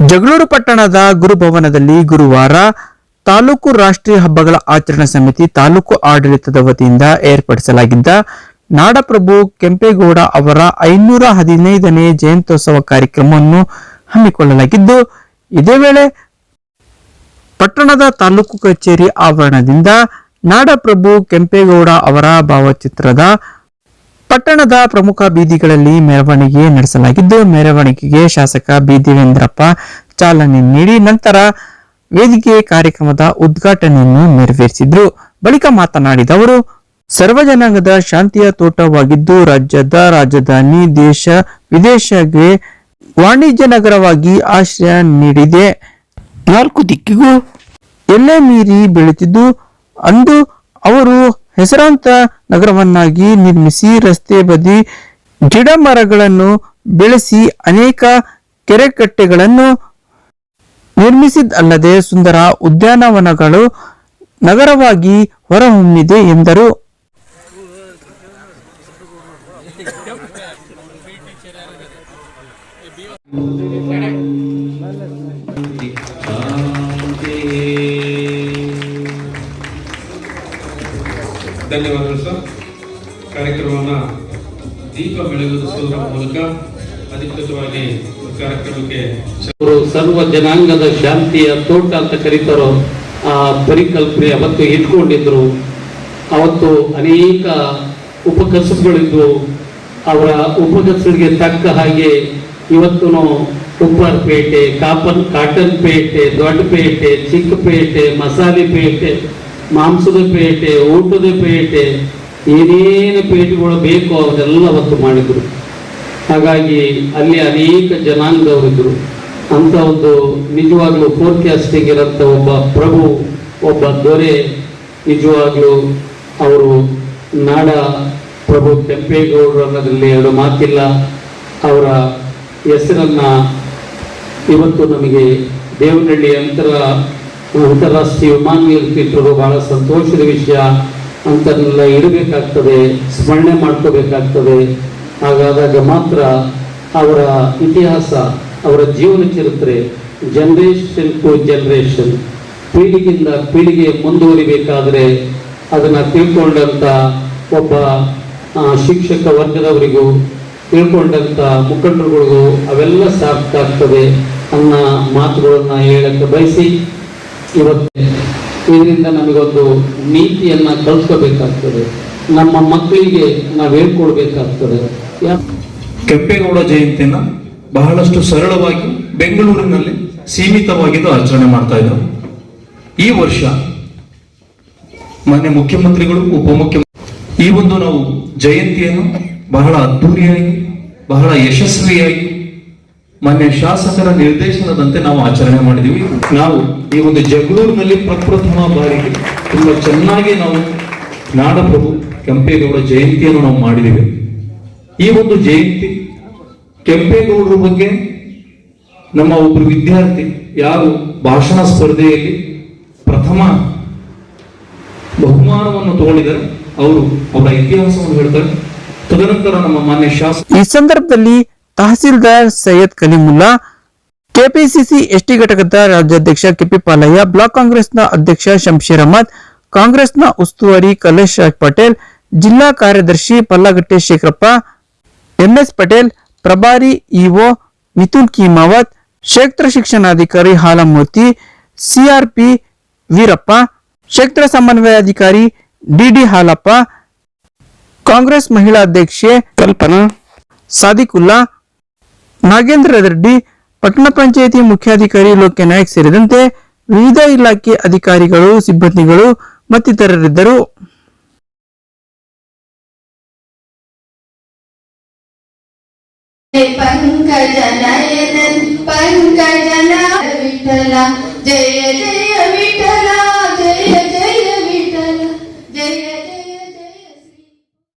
ಜಗಳೂರು ಪಟ್ಟಣದ ಗುರುಭವನದಲ್ಲಿ ಗುರುವಾರ ತಾಲೂಕು ರಾಷ್ಟ್ರೀಯ ಹಬ್ಬಗಳ ಆಚರಣಾ ಸಮಿತಿ ತಾಲೂಕು ಆಡಳಿತದ ವತಿಯಿಂದ ಏರ್ಪಡಿಸಲಾಗಿದ್ದ ನಾಡಪ್ರಭು ಕೆಂಪೇಗೌಡ ಅವರ ಐನೂರ ಹದಿನೈದನೇ ಜಯಂತ್ಯೋತ್ಸವ ಕಾರ್ಯಕ್ರಮವನ್ನು ಹಮ್ಮಿಕೊಳ್ಳಲಾಗಿದ್ದು, ಇದೇ ವೇಳೆ ಪಟ್ಟಣದ ತಾಲೂಕು ಕಚೇರಿ ಆವರಣದಿಂದ ನಾಡಪ್ರಭು ಕೆಂಪೇಗೌಡ ಅವರ ಭಾವಚಿತ್ರದ ಪಟ್ಟಣದ ಪ್ರಮುಖ ಬೀದಿಗಳಲ್ಲಿ ಮೆರವಣಿಗೆ ನಡೆಸಲಾಗಿದ್ದು, ಮೆರವಣಿಗೆಗೆ ಶಾಸಕ ಬಿ ದೇವೇಂದ್ರಪ್ಪ ಚಾಲನೆ ನೀಡಿ ನಂತರ ವೇದಿಕೆ ಕಾರ್ಯಕ್ರಮದ ಉದ್ಘಾಟನೆಯನ್ನು ನೆರವೇರಿಸಿದ್ರು. ಬಳಿಕ ಮಾತನಾಡಿದ ಅವರು, ಸರ್ವಜನಾಂಗದ ಶಾಂತಿಯ ತೋಟವಾಗಿದ್ದು, ರಾಜ್ಯದ ರಾಜಧಾನಿ ದೇಶ ವಿದೇಶಕ್ಕೆ ವಾಣಿಜ್ಯ ನಗರವಾಗಿ ಆಶ್ರಯ ನೀಡಿದೆ. ನಾಲ್ಕು ದಿಕ್ಕಿಗೂ ಎಲ್ಲೆ ಮೀರಿ ಬೆಳೆದಿದ್ದು, ಅಂದು ಅವರು ಹೆಸರಾಂತ ನಗರವನ್ನಾಗಿ ನಿರ್ಮಿಸಿ ರಸ್ತೆ ಬದಿ ಗಿಡ ಮರಗಳನ್ನು ಬೆಳೆಸಿ ಅನೇಕ ಕೆರೆಕಟ್ಟೆಗಳನ್ನು ನಿರ್ಮಿಸಿದ್ದಲ್ಲದೆ ಸುಂದರ ಉದ್ಯಾನವನಗಳು ನಗರವಾಗಿ ಹೊರಹೊಮ್ಮಿದೆ ಎಂದರು. ಧನ್ಯವಾದಗಳು ಸರ್. ಕಾರ್ಯಕ್ರಮವನ್ನು ದೀಪ ಬೆಳಗಿಸುವುದರ ಮೂಲಕ ಅಧಿಕೃತವಾಗಿ ಕಾರ್ಯಕ್ರಮಕ್ಕೆ ಸರ್ವ ಜನಾಂಗದ ಶಾಂತಿಯ ತೋಟ ಅಂತ ಕರೀತಾರೋ ಆ ಪರಿಕಲ್ಪನೆ ಅವತ್ತು ಇಟ್ಕೊಂಡಿದ್ರು. ಅವತ್ತು ಅನೇಕ ಉಪಕಸಬುಗಳಿದ್ವು ಅವರ ಉಪಕಸಗಳಿಗೆ ತಕ್ಕ ಹಾಗೆ ಇವತ್ತು ಉಪ್ಪಾರಪೇಟೆ ಕಾಪನ್, ಕಾಟನ್ ಪೇಟೆ ದೊಡ್ಡಪೇಟೆ ಚಿಕ್ಕಪೇಟೆ ಮಸಾಲೆ ಪೇಟೆ ಮಾಂಸದ ಪೇಟೆ, ಊಟದ ಪೇಟೆ, ಏನೇನು ಪೇಟೆಗಳು ಬೇಕೋ ಅದೆಲ್ಲ ಅವತ್ತು ಮಾಡಿದ್ರು. ಹಾಗಾಗಿ ಅಲ್ಲಿ ಅನೇಕ ಜನಾಂಗದವರಿದ್ದರು. ಅಂತ ಒಂದು ನಿಜವಾಗ್ಲೂ ಫೋರ್ಕ್ಯಾಸ್ಟಿಂಗ್ ಇರೋಂಥ ಒಬ್ಬ ಪ್ರಭು, ಒಬ್ಬ ದೊರೆ, ನಿಜವಾಗ್ಲೂ ಅವರು ನಾಡ ಪ್ರಭು ಕೆಂಪೇಗೌಡರು ಅನ್ನೋದ್ರಲ್ಲಿ ಎರಡು ಮಾತಿಲ್ಲ. ಅವರ ಹೆಸರನ್ನು ಇವತ್ತು ನಮಗೆ ದೇವನಹಳ್ಳಿ ಅಂತರ ಅಂತಾರಾಷ್ಟ್ರೀಯ ವಿಮಾನ ನಿಲ್ಸಿಟ್ಟರು ಬಹಳ ಸಂತೋಷದ ವಿಷಯ. ಅಂತನ್ನೆಲ್ಲ ಇಡಬೇಕಾಗ್ತದೆ ಸ್ಮರಣೆ ಮಾಡ್ಕೋಬೇಕಾಗ್ತದೆ. ಹಾಗಾದಾಗ ಮಾತ್ರ ಅವರ ಇತಿಹಾಸ, ಅವರ ಜೀವನ ಚರಿತ್ರೆ ಜನರೇಷನ್ ಟು ಜನರೇಷನ್ ಪೀಳಿಗೆಯಿಂದ ಪೀಳಿಗೆ ಮುಂದುವರಿಬೇಕಾದ್ರೆ ಅದನ್ನ ತಿಳ್ಕೊಂಡಂತ ಒಬ್ಬ ಶಿಕ್ಷಕ ವರ್ಗದವರಿಗೂ, ತಿಳ್ಕೊಂಡಂತ ಮುಖಂಡರುಗಳಿಗೂ ಅವೆಲ್ಲ ಸಾಕಾಗ್ತದೆ ಅನ್ನೋ ಮಾತುಗಳನ್ನು ಹೇಳಕ್ಕೆ ಬಯಸಿ ಇವತ್ತು ಇದರಿಂದ ನಮಗೊಂದು ನೀತಿಯನ್ನ ಕಲ್ಸ್ಕೋಬೇಕಾಗ್ತದೆ. ನಮ್ಮ ಮಕ್ಕಳಿಗೆ ನಾವು ಹೇಳ್ಕೊಡ್ಬೇಕಾಗ್ತದೆ. ಕೆಂಪೇಗೌಡ ಜಯಂತಿಯನ್ನ ಬಹಳಷ್ಟು ಸರಳವಾಗಿ ಬೆಂಗಳೂರಿನಲ್ಲಿ ಸೀಮಿತವಾಗಿದ್ದು ಆಚರಣೆ ಮಾಡ್ತಾ ಇದ್ರು ಈ ವರ್ಷ ಮಾನ್ಯ ಮುಖ್ಯಮಂತ್ರಿಗಳು, ಉಪಮುಖ್ಯಮಂತ್ರಿ ಈ ಒಂದು ನಾವು ಜಯಂತಿಯನ್ನು ಬಹಳ ಅದ್ದೂರಿಯಾಗಿ ಬಹಳ ಯಶಸ್ವಿಯಾಗಿ ಮಾನ್ಯ ಶಾಸಕರ ನಿರ್ದೇಶನದಂತೆ ನಾವು ಆಚರಣೆ ಮಾಡಿದೀವಿ. ನಾವು ಈ ಒಂದು ಜಗಳೂರಿನಲ್ಲಿ ಪ್ರಪ್ರಥಮ ಬಾರಿಗೆ ತುಂಬಾ ಚೆನ್ನಾಗಿ ನಾವು ನಾಡಪ್ರಭು ಕೆಂಪೇಗೌಡ ಜಯಂತಿಯನ್ನು ನಾವು ಮಾಡಿದ್ದೀವಿ ಈ ಒಂದು ಜಯಂತಿ ಕೆಂಪೇಗೌಡರ ಬಗ್ಗೆ ನಮ್ಮ ಒಬ್ಬರು ವಿದ್ಯಾರ್ಥಿ ಯಾರು ಭಾಷಣ ಸ್ಪರ್ಧೆಯಲ್ಲಿ ಪ್ರಥಮ ಬಹುಮಾನವನ್ನು ತಗೊಂಡಿದ್ದಾರೆ. ಅವರು ಅವರ ಇತಿಹಾಸವನ್ನು ಹೇಳ್ತಾರೆ. ತದನಂತರ ನಮ್ಮ ಮಾನ್ಯ ಶಾಸಕ ಈ ಸಂದರ್ಭದಲ್ಲಿ ತಹಸೀಲ್ದಾರ್ ಸೈಯದ್ ಕಲೀಮುಲ್ಲಾ, ಕೆಪಿಸಿಸಿ ಎಸ್ಟಿ ಘಟಕದ ರಾಜ್ಯಾಧ್ಯಕ್ಷ ಕೆಪಿ ಪಾಲಯ್ಯ, ಬ್ಲಾಕ್ ಕಾಂಗ್ರೆಸ್ನ ಅಧ್ಯಕ್ಷ ಶಂಶೀರ್ ಅಹಮದ್, ಕಾಂಗ್ರೆಸ್ನ ಉಸ್ತುವಾರಿ ಕಲೇಶ್ ಪಟೇಲ್, ಜಿಲ್ಲಾ ಕಾರ್ಯದರ್ಶಿ ಪಲ್ಲಗಟ್ಟೆ ಶೇಖರಪ್ಪ, ಎಂಎಸ್ ಪಟೇಲ್, ಪ್ರಭಾರಿ ಇಒ ಮಿಥುನ್ ಕೀಮಾವತ್ ಕ್ಷೇತ್ರ ಶಿಕ್ಷಣಾಧಿಕಾರಿ ಹಾಲಮೂರ್ತಿ, ಸಿಆರ್ಪಿ ವೀರಪ್ಪ, ಕ್ಷೇತ್ರ ಸಮನ್ವಯಾಧಿಕಾರಿ ಡಿಡಿ ಹಾಲಪ್ಪ, ಕಾಂಗ್ರೆಸ್ ಮಹಿಳಾ ಅಧ್ಯಕ್ಷೆ ಕಲ್ಪನಾ, ಸಾದಿಕುಲ್ಲಾ ನಾಗೇಂದ್ರ ರೆಡ್ಡಿ, ಪಟ್ಟಣ ಪಂಚಾಯಿತಿ ಮುಖ್ಯಾಧಿಕಾರಿ ಲೋಕ್ಯನಾಯಕ್ ಸೇರಿದಂತೆ ವಿವಿಧ ಇಲಾಖೆ ಅಧಿಕಾರಿಗಳು, ಸಿಬ್ಬಂದಿಗಳು ಮತ್ತಿತರರಿದ್ದರು. ಪಂಕಜನ ಪಂಕಜನ ವಿಠಲ, ಜಯ ಜಯ ವಿಠಲ.